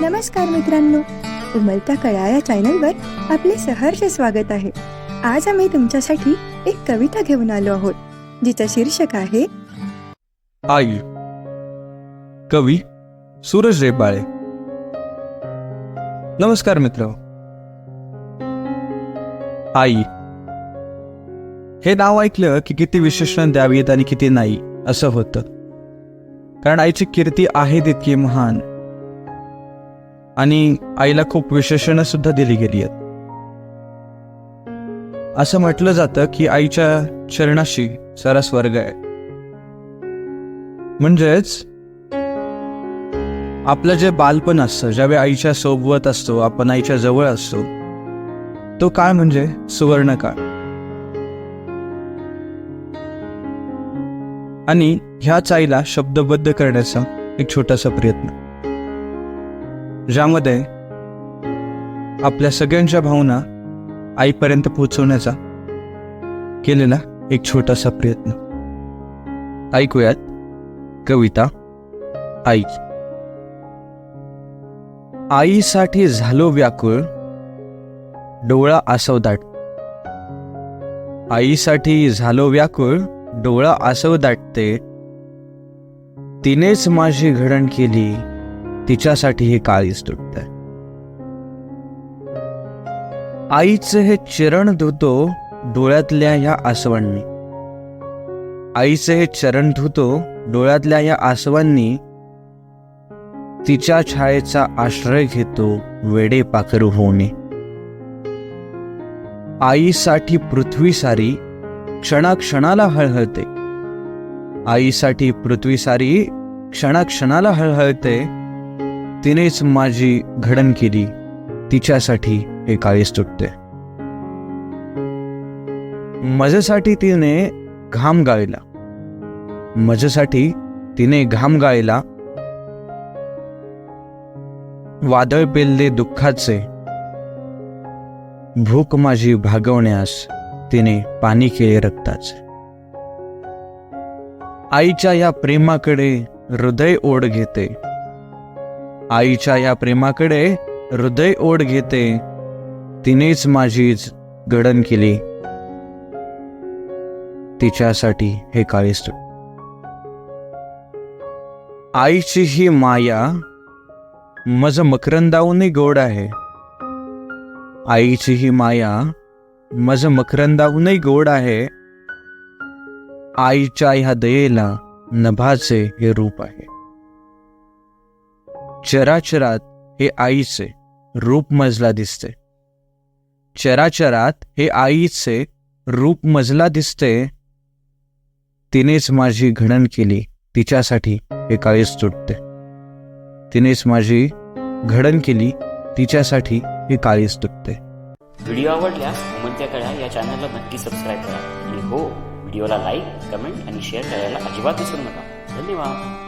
नमस्कार मित्रांनो. उमलता कळा या चॅनलवर आपले सहर्ष स्वागत आहे. आज आम्ही तुमच्यासाठी एक कविता घेऊन आलो आहोत जिचं शीर्षक आहे आई. कवी सूरज रेबाळे. नमस्कार मित्र. आई. हे नाव ऐकलं की किती विशेषण द्यावीत आणि किती नाही असं होतं. कारण आईची कीर्ती आहे तितकी महान. आणि आईला खूप विशेषणं सुद्धा दिली गेली आहेत. असं म्हटलं जातं की आईच्या चरणाशी सारा स्वर्ग आहे. म्हणजेच आपलं जे बालपण असतं ज्यावेळी आईच्या सोबत असतो आपण आईच्या जवळ असतो तो काळ म्हणजे सुवर्ण काळ. आणि ह्याच आईला शब्दबद्ध करण्याचा एक छोटासा प्रयत्न. ज्यामध्ये आपल्या सगळ्यांच्या भावना आईपर्यंत पोहोचवण्याचा केलेला एक छोटासा प्रयत्न. ऐकूयात कविता आई. आईसाठी झालो व्याकुळ डोळा आसव दाट आईसाठी झालो व्याकुळ डोळा आसव दाटते तिनेच माझी घडण केली तिच्यासाठी हे काळीच तुटतंय आईचे हे चरण धुतो डोळ्यातल्या ह्या आसवांनी. आईचे हे चरण धुतो डोळ्यातल्या या आसवांनी. तिच्या छायेचा आश्रय घेतो वेडे पाखरू होणे आईसाठी पृथ्वी सारी क्षणाक्षणाला हळहळते. आईसाठी पृथ्वी सारी क्षणाक्षणाला हळहळते. तिनेच माझी घडण केली तिच्यासाठी हे काळीस तुटते माझ्यासाठी तिने घाम गाळला. माझ्यासाठी तिने घाम गाळला. वादळ पेलले दुःखाचे. भूक माझी भागवण्यास तिने पाणी केले रक्ताचे आईच्या या प्रेमाकडे हृदय ओढ घेते. आईच्या या प्रेमाकडे हृदय ओढ घेते. तिनेच माझीच घडण केली. तिच्यासाठी हे काळीस आईची ही माया मज मकरंदाहूनही गोड आहे. आईची ही माया मज मकरंदाहूनही गोड आहे. आईच्या ह्या दयेला नभाचे हे रूप आहे. चराचरात हे आईचे रूप मजला दिसते. चराचरात हे आईचे रूप मजला दिसते. तिनेच माझी घडण केली तिच्यासाठी हे काळीच तुटते. तिनेच माझी घडण केली तिच्यासाठी हे काळीच तुटते. व्हिडिओ आवडल्यास उमंत्या कळ्या या चॅनलला नक्की सबस्क्राईब करा. आणि हो व्हिडिओला लाईक कमेंट आणि शेअर करायला अजिबात विसरू नका. धन्यवाद.